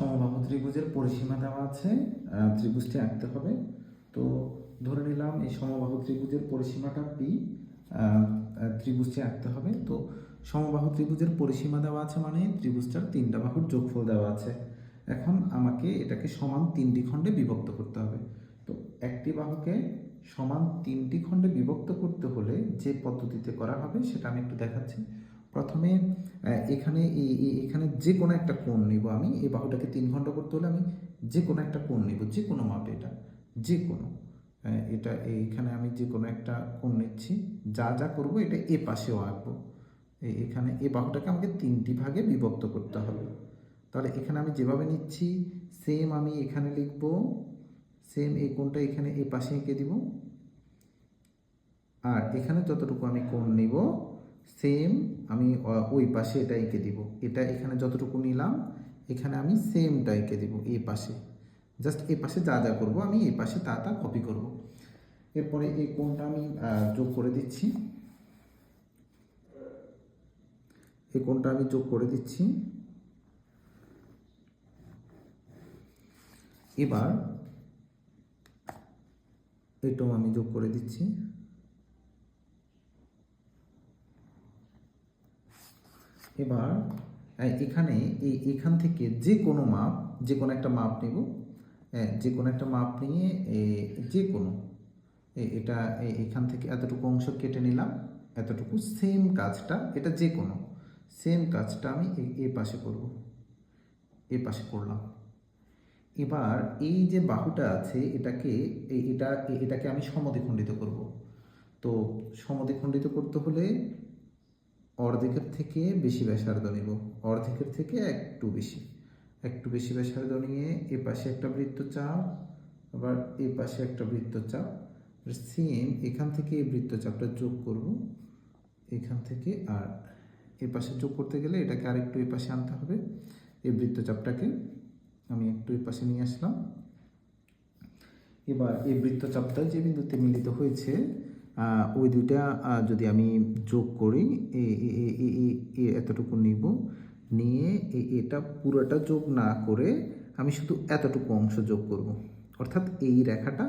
সমবাহু ত্রিভুজের পরিসীমা দেওয়া আছে ত্রিভুজটি আঁকতে হবে। তো ধরে নিলাম এই সমবাহু ত্রিভুজের পরিসীমাটা পি ত্রিভুজটি আঁকতে হবে। তো সমবাহু ত্রিভুজের পরিসীমা দেওয়া আছে মানে ত্রিভুজটার তিনটা বাহুর যোগফল দেওয়া আছে। এখন আমাকে এটাকে সমান তিনটি খণ্ডে বিভক্ত করতে হবে। তো একটি বাহুকে সমান তিনটি খণ্ডে বিভক্ত করতে হলে যে পদ্ধতিতে করা হবে সেটা আমি একটু দেখাচ্ছি। প্রথমে এখানে এখানে যে কোনো একটা কোণ নিব আমি। এই বাহুটাকে তিন ঘণ্টা করতে হলে আমি যে কোনো একটা কোণ নিব যে কোনো মাপে এটা যে কোনো এটা এইখানে আমি যে কোনো একটা কোণ নিচ্ছি, যা যা করব এটা এ পাশেও আঁকবো। এখানে এ বাহুটাকে আমাকে তিনটি ভাগে বিভক্ত করতে হবে। তাহলে এখানে আমি যেভাবে নিচ্ছি সেম আমি এখানে লিখব সেম এই কোণটা এখানে এ পাশে এঁকে দিব। আর এখানে যতটুকু আমি কোণ নিব সেম আমি ওই পাশে এটা এঁকে দিব। এটা এখানে যতটুকু নিলাম, এখানে আমি সেমটা এঁকে দিব এই পাশে। জাস্ট এ পাশে যা যা করব, আমি এই পাশে তা তা কপি করব। এরপরে এই কোণটা আমি যোগ করে দিচ্ছি। এই কোণটা আমি যোগ করে দিচ্ছি। এবার এটাও আমি যোগ করে দিচ্ছি। এবার এখানে এখান থেকে যে কোনো মাপ, যে কোনো একটা মাপ নেব যে কোনো একটা মাপ নিয়ে যে কোনো এটা এখান থেকে এতটুকু অংশ কেটে নিলাম, এতটুকু সেম কাজটা, এটা যে কোনো সেম কাজটা আমি এ- পাশে করব, এ পাশে করলাম। এবার এই যে বাহুটা আছে, এটাকে এটা এটাকে আমি সমদ্বিখণ্ডিত করব। তো সমদ্বিখণ্ডিত করতে হলে অর্ধেকের থেকে বেশি ব্যাসার্ধ নেব। অর্ধেকের থেকে একটু বেশি। একটু বেশি ব্যাসার্ধ নিয়ে এ পাশে একটা বৃত্তচাপ আবার এ পাশে একটা বৃত্ত বৃত্তচাপ সেম এখান থেকে এই বৃত্তচাপটা যোগ করব। এখান থেকে আর এ পাশে যোগ করতে গেলে এটাকে আরেকটু এ পাশে আনতে হবে। এই বৃত্তচাপটাকে আমি একটু এ পাশে নিয়ে আসলাম। এবার এই বৃত্তচাপটা যে বিন্দুতে মিলিত হয়েছে ওই দুইটা যদি আমি যোগ করি এতটুকু নিব। নিয়ে এটা পুরোটা যোগ না করে আমি শুধু এতটুকু অংশ যোগ করব। অর্থাৎ এই রেখাটা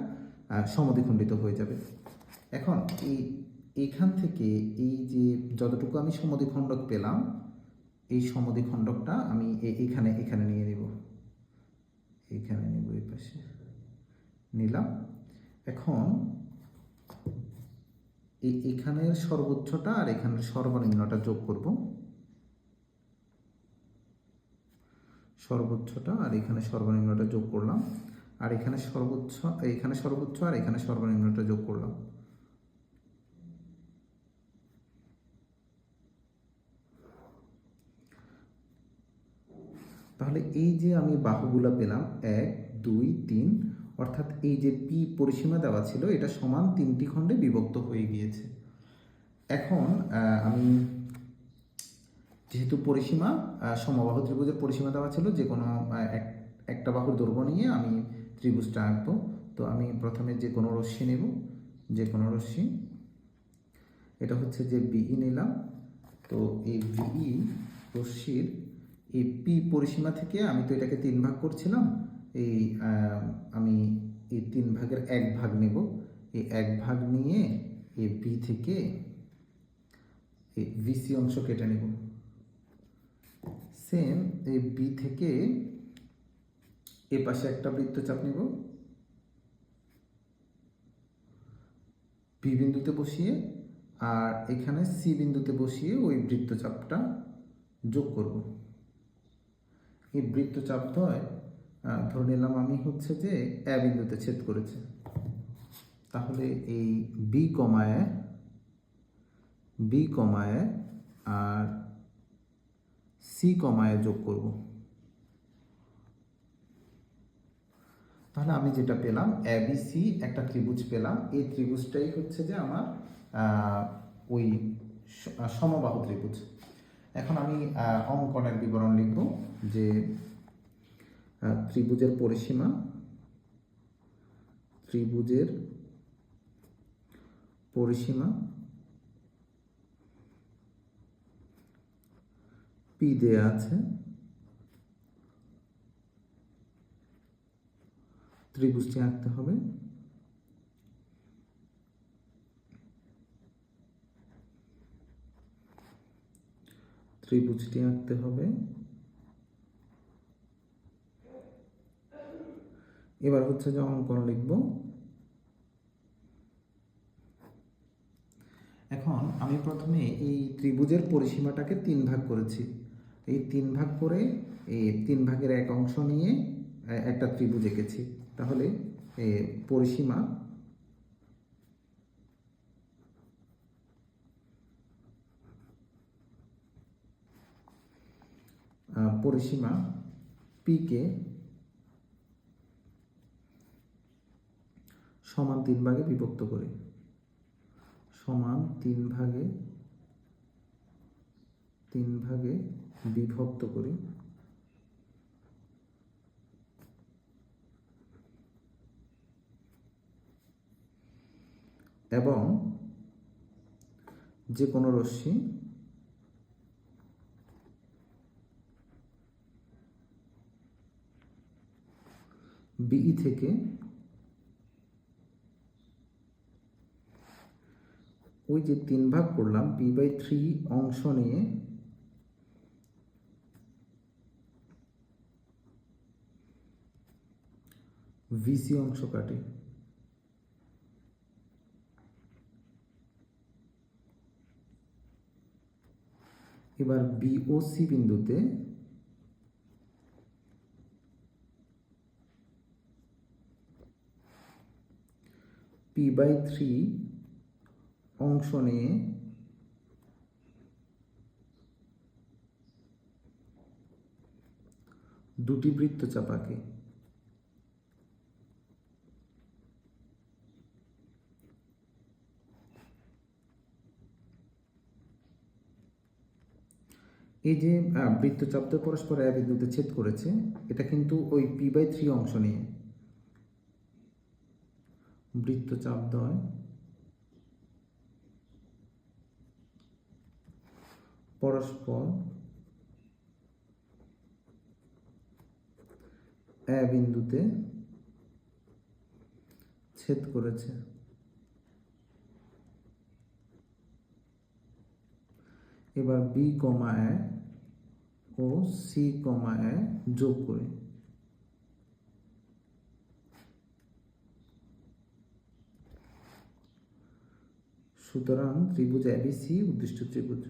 সমদ্বিখণ্ডিত হয়ে যাবে। এখন এই এইখান থেকে এই যে যতটুকু আমি সমদ্বিখণ্ডক পেলাম, এই সমদ্বিখণ্ডকটা আমি এখানে এখানে নিয়ে নেব। এখানে নেব, এই পাশে। নিলাম। এখন এই এখানের সর্বোচ্চটা আর এখানের সর্বনিম্নটা যোগ করব। সর্বোচ্চটা আর এখানে সর্বনিম্নটা যোগ করলাম। আর এখানে সর্বোচ্চ এখানে সর্বোচ্চ আর এখানে সর্বনিম্নটা যোগ করলাম। তাহলে এই যে আমি বাহুগুলো পেলাম, এক, দুই, তিন অর্থাৎ এই যে পি পরিসীমা দেওয়া ছিল, এটা সমান তিনটি খণ্ডে বিভক্ত হয়ে গিয়েছে। এখন আমি যেহেতু পরিসীমা সমবাহু ত্রিভুজের পরিসীমা দেওয়া ছিল, যে কোনো এক- একটা বাহুর দৈর্ঘ্য নিয়ে আমি ত্রিভুজটা আঁকবো। তো আমি প্রথমে যে কোনো রশ্মি নেব, যে কোনো রশ্মি। এটা হচ্ছে যে বিই নিলাম। তো এই বিই রশ্মির এই পি পরিসীমা থেকে আমি তো এটাকে তিন ভাগ করছিলাম এই আমি এই তিন ভাগের এক ভাগ নেব। এই এক ভাগ নিয়ে এই বি থেকে এই ভিসি অংশ কেটে নেব। সেম এই বি থেকে এ পাশে একটা বৃত্তচাপ নেব। বি বিন্দুতে বসিয়ে আর এখানে সি বিন্দুতে বসিয়ে ওই বৃত্তচাপটা যোগ করব। এই আহ, ধরে নিলাম আমি হচ্ছে যে এ বিন্দুতে ছেদ করেছে। তাহলে এই বি কমায় বি কমায় আর সি কমায় যোগ করব। তাহলে আমি যেটা পেলাম এ বি সি একটা ত্রিভুজ পেলাম। এই ত্রিভুজটাই হচ্ছে যে আমার ওই সমবাহু ত্রিভুজ। এখন আমি অঙ্কনের বিবরণ লিখব যে ত্রিভুজের পরিসীমা ত্রিভুজের পরিসীমা পি দেয়া আছে ত্রিভুজটি আঁকতে হবে। ত্রিভুজটি আঁকতে হবে। এবার হচ্ছে যে অঙ্কন লিখব। এখন আমি প্রথমে এই ত্রিভুজের পরিসীমাটাকে তিন ভাগ করেছি। এই তিন ভাগ করে এই তিন ভাগের এক অংশ নিয়ে একটা ত্রিভুজ এঁকেছি। তাহলে পরিসীমা পরিসীমা পিকে সমান তিন ভাগে বিভক্ত করে। সমান তিন ভাগে তিন ভাগে বিভক্ত করি। এবং যে কোনো রশ্মি বিই থেকে ওই যে তিন ভাগ করলাম পি বাই থ্রি অংশ নিয়ে ভিসি অংশ কাটি। এবার বিওসি বিন্দুতে পি বাই থ্রি অংশ নিয়ে দুটি বৃত্ত চাপাকে। এই যে আহ, বৃত্তচাপ তো পরস্পর এক বিন্দুতে ছেদ করেছে এটা কিন্তু ওই পি বাই থ্রি অংশ নিয়ে। বৃত্তচাপ দয় পরস্পর এ বিন্দুতে ছেদ করেছে। এবার বি কমা এ ও সি কমা এ যোগ করে। সুতরাং ত্রিভুজ এবিসি উদ্দিষ্ট ত্রিভুজ।